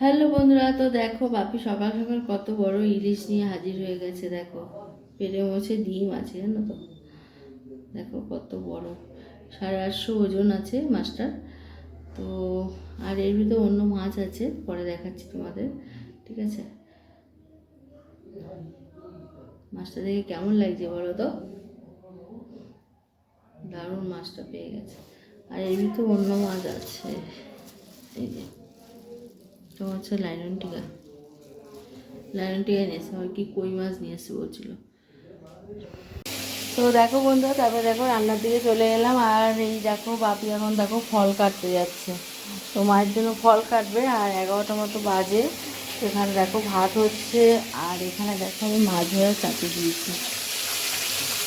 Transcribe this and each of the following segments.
Hello বন্ধুরা, তো দেখো বাপি সকাল সকাল কত বড় ইলিশ নিয়ে হাজির হয়ে গেছে, দেখো। পেটে মোছে ডিম আছে, জানো তো? দেখো কত বড়। সাড়ে আটশো ওজন আছে মাছটার। তো, আর এর ভিতরে অন্য মাছ আছে, পরে দেখাচ্ছি তোমাদের, ঠিক আছে? মাছটা দেখে কেমন লাগছে বলো তো? দারুণ মাছটা পেয়ে গেছে। আর এর ভিতরে অন্য মাছ আছে, এই যে। তো হচ্ছে লাইনন টিকা। লাইনন টিকা নিয়ে এসে আর কি কই মাছ নিয়ে এসে বলছিল। তো দেখো বন্ধুরা, তারপর দেখো রান্নার দিকে চলে এলাম, আর এই দেখো বাপি এখন দেখো ফল কাটতে যাচ্ছে। তো মায়ের জন্য ফল কাটবে, আর এগারোটা মতো বাজে। এখানে দেখো ভাত হচ্ছে, আর এখানে দেখো আমি মাছ ধরার চাপে দিয়েছি।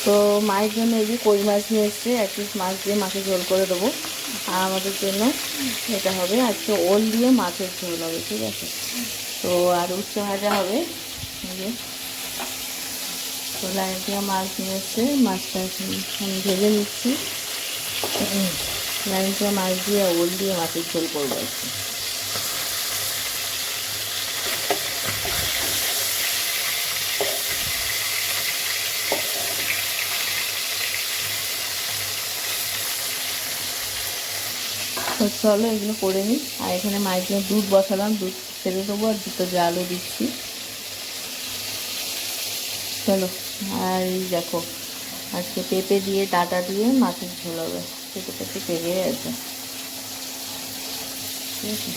তো মায়ের জন্য এই যে কই মাছ নিয়ে এসছে, এক পিস মাছ দিয়ে মাকে ঝোল করে দেবো। আর আমাদের জন্য এটা হবে আজকে ওল দিয়ে মাছের ঝোল হবে, ঠিক আছে? তো আর উচ্চ ভাজা হবে। তো লাইন দিয়ে মাছ নিয়ে এসছে, মাছটা আমি ভেজে নিচ্ছি। লাইন দিয়ে মাছ দিয়ে ওল দিয়ে মাছের ঝোল করব আজকে। তো চলো এগুলো করে নিই। আর এখানে জন্য দুধ বসালাম, দুধ ছেড়ে দেবো আর দুটো জালও দিচ্ছি। চলো, আর দেখো, আজকে পেঁপে দিয়ে, ডাটা দিয়ে মাছের ঝোল হবে। পেঁপে পেঁপে গেছে ঠিক আছে?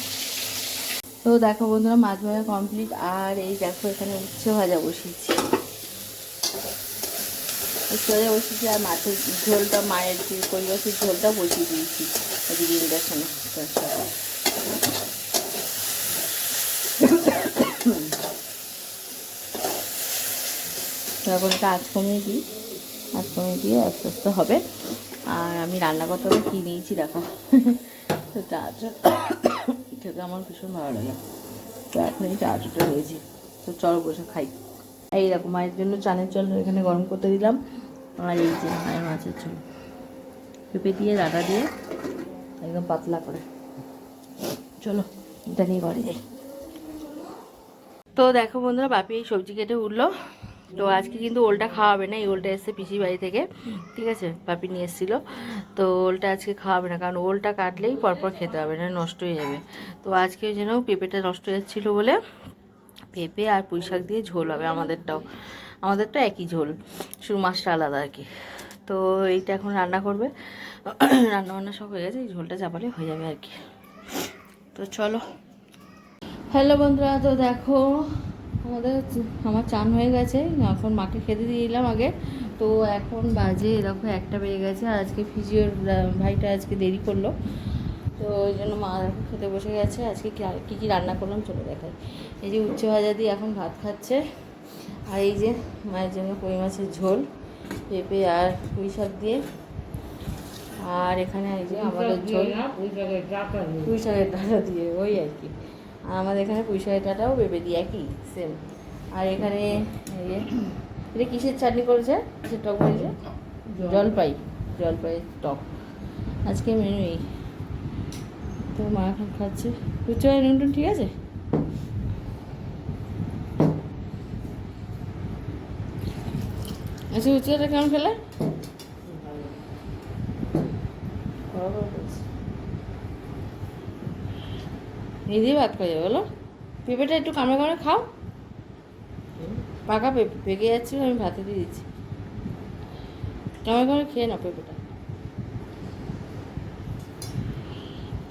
তো দেখো বন্ধুরা, মাছ ভাজা কমপ্লিট আর এই দেখো, এখানে উচ্ছে ভাজা বসিয়েছি। ভাজা বসিয়েছি আর মাছের ঝোলটা মায়ের যে পরিবারের ঝোলটা বসিয়ে দিয়েছি ওদিকে ইন্ডাকশানে তার এখন এটা কমিয়ে দিই। আঁচ কমিয়ে দিয়ে আস্তে আস্তে হবে। আর আমি রান্না করতে কী নিয়েছি দেখো। তো চা খেতে আমার ভীষণ ভালো লাগে। তো এখন এই চা চুটা হয়েছি তো চল বসে খাই। এইরকম মায়ের জন্য চানের জল এখানে গরম করতে দিলাম। আর এই যে মায়ের মাছের ঝোল। পেঁপে দিয়ে, ডাটা দিয়ে, একদম পাতলা করে। চলো, এটা নিয়ে ঘরে যাই। তো দেখো বন্ধুরা, বাপি এই সবজি কেটে উঠল। তো আজকে কিন্তু ওলটা খাওয়াবে না, এই ওলটা এসছে পিসির বাড়ি থেকে। ঠিক আছে? বাপি নিয়ে এসেছিল। তো ওলটা আজকে খাওয়াবে না, কারণ ওলটা কাটলেই পরপর খেতে হবে, না নষ্ট হয়ে যাবে। তো আজকে যেন পেঁপেটা নষ্ট হয়ে যাচ্ছিল বলে পেঁপে আর পুঁই শাক দিয়ে ঝোল হবে আমাদেরটাও। আমাদেরটা একই ঝোল, শুধু মাছটা আলাদা আর কি। তো এইটা এখন রান্না করবে। রান্না বান্না সব হয়ে গেছে, এই ঝোলটা চাপালে হয়ে যাবে আর কি। তো চলো। হ্যালো বন্ধুরা, তো দেখো, আমাদের আমার চান হয়ে গেছে। এখন মাকে খেতে দিয়ে দিলাম আগে। তো এখন বাজে এরকম একটা বেজে গেছে। আজকে ফিজিওর, ভাইটা আজকে দেরি করল। তো ওই জন্য মা এখন খেতে বসে গেছে। আজকে কী কী রান্না করলাম চলে দেখাই। এই যে উচ্চ ভাজা দিয়ে এখন ভাত খাচ্ছে। আর এই যে মায়ের জন্য কই মাছের ঝোল পেঁপে আর পুঁই শাক দিয়ে। আর এখানে এই যে আমাদের ঝোল। পুঁই শাকের ডাটা দিয়ে। ওই আর কি। আর আমাদের এখানে পুঁই শাকের ডাটাও পেঁপে দিয়ে একই সেম আর এখানে এই যে এটা কিসের চাটনি করেছে? কিসের টক করেছে জলপাই জলপাই টক। আজকে মেনু এই। তো মা এখন খাচ্ছে। উচ্চ নুন ঠিক আছে? আচ্ছা উচ্চটা কেমন খেলে? দিয়ে ভাত খাওয়া যাবে, বলো। পেঁপেটা একটু কামড়ে কামড়ে খাও। পাকা পেঁপে, পেকে যাচ্ছিল আমি ভাতে দিয়ে দিচ্ছি। কামড়ে কামড়ে খেয়ে নাও পেঁপেটা।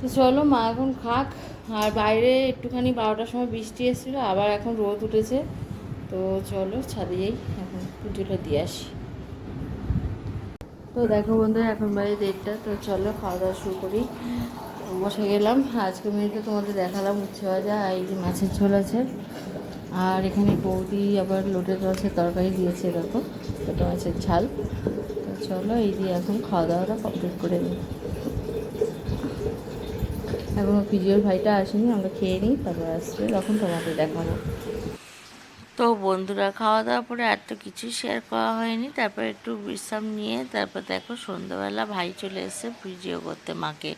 তো চলো মা এখন খাক। আর বাইরে একটুখানি বারোটার সময় বৃষ্টি এসেছিল, আবার এখন রোদ উঠেছে। তো চলো ছাদে যাই, এখন পুজোটা দিয়ে আসি। তো দেখো বন্ধুরা, এখন বাইরে দেড়টা, তো চলো খাওয়া দাওয়া শুরু করি। বসে গেলাম, আজকে মেয়েকে তোমাদের দেখালাম উচ্ছে ভাজা এই যে মাছের ঝোল আছে। আর এখানে বৌদি আবার লোটের মাছের তরকারি দিয়েছে, দেখো ছোটো মাছের ঝাল। তো চলো এই দিয়ে এখন খাওয়া দাওয়াটা কমপ্লিট করে নিই। এখনও পিজিওর ভাইটা আসেনি আমরা খেয়ে নিই তারপর আসবে তখন তোমাকে দেখাবো। তো বন্ধুরা খাওয়া দাওয়ার পরে আর তো কিছু শেয়ার করা হয়নি। তারপর একটু বিশ্রাম নিয়ে, তারপর দেখো সন্ধ্যাবেলা ভাই চলে এসে ফিজিও করতে মাকে।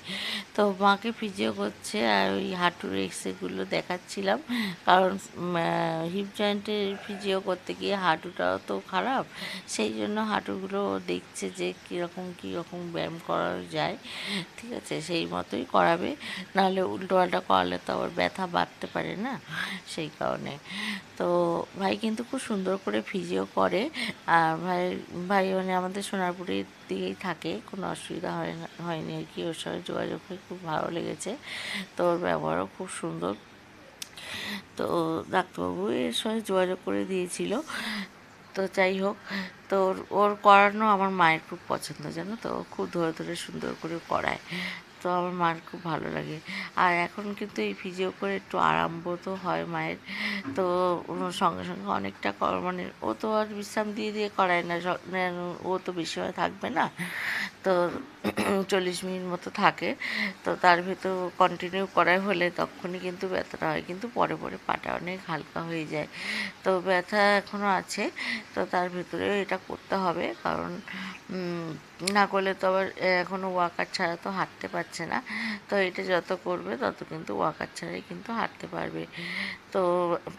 তো মাকে ফিজিও করছে আর ওই হাঁটুর এক্সরেগুলো দেখাচ্ছিলাম। কারণ হিপ জয়েন্টের ফিজিও করতে গিয়ে হাঁটুটাও তো খারাপ। সেই জন্য হাঁটুগুলো দেখছে যে কীরকম কীরকম ব্যায়াম করা যায়। ঠিক আছে, সেই মতোই করাবে। নাহলে উল্টো পাল্টা করালে তো আবার ব্যথা বাড়তে পারে না। সেই কারণে। তো ভাই কিন্তু খুব সুন্দর করে ফিজিও করে। আর ভাই ভাই মানে আমাদের সোনারপুরের দিকেই থাকে, কোনো অসুবিধা হয় না, হয়নি আর কি। ওর সঙ্গে যোগাযোগ হয়ে খুব ভালো লেগেছে। তো ওর ব্যবহারও খুব সুন্দর। তো ডাক্তারবাবু এর সঙ্গে যোগাযোগ করে দিয়েছিল। তো যাই হোক, তো ওর- করানো আমার মায়ের খুব পছন্দ, জানো তো? খুব ধরে ধরে সুন্দর করে করায়। তো আমার মার খুব ভালো লাগে। আর এখন কিন্তু এই ফিজিও করে একটু আরাম বোধও হয় মায়ের। তো সঙ্গে সঙ্গে অনেকটা মানে ও তো আর বিশ্রাম দিয়ে দিয়ে করায় না মানে ও তো বেশি হয় থাকবে না। তো চল্লিশ মিনিট মতো থাকে। তো তার ভেতর কন্টিনিউ করাই হলে তখনই কিন্তু ব্যথাটা হয়। কিন্তু পরে পরে পাটা অনেক হালকা হয়ে যায়। তো ব্যথা এখনও আছে। তো তার ভেতরেও এটা করতে হবে। কারণ না করলে তো আবার এখনও ওয়াকার ছাড়া তো হাঁটতে পারছে না। তো এটা যত করবে তত কিন্তু ওয়াকার ছাড়াই কিন্তু হাঁটতে পারবে। তো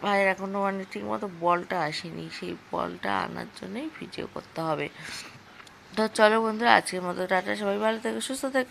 ভাইয়ের এখনও মানে ঠিকমতো বলটা আসেনি। সেই বলটা আনার জন্যই ভিডিও করতে হবে। তো চলো বন্ধুরা আজকের মতো টাটা সবাই ভালো থেকো সুস্থ থেকো।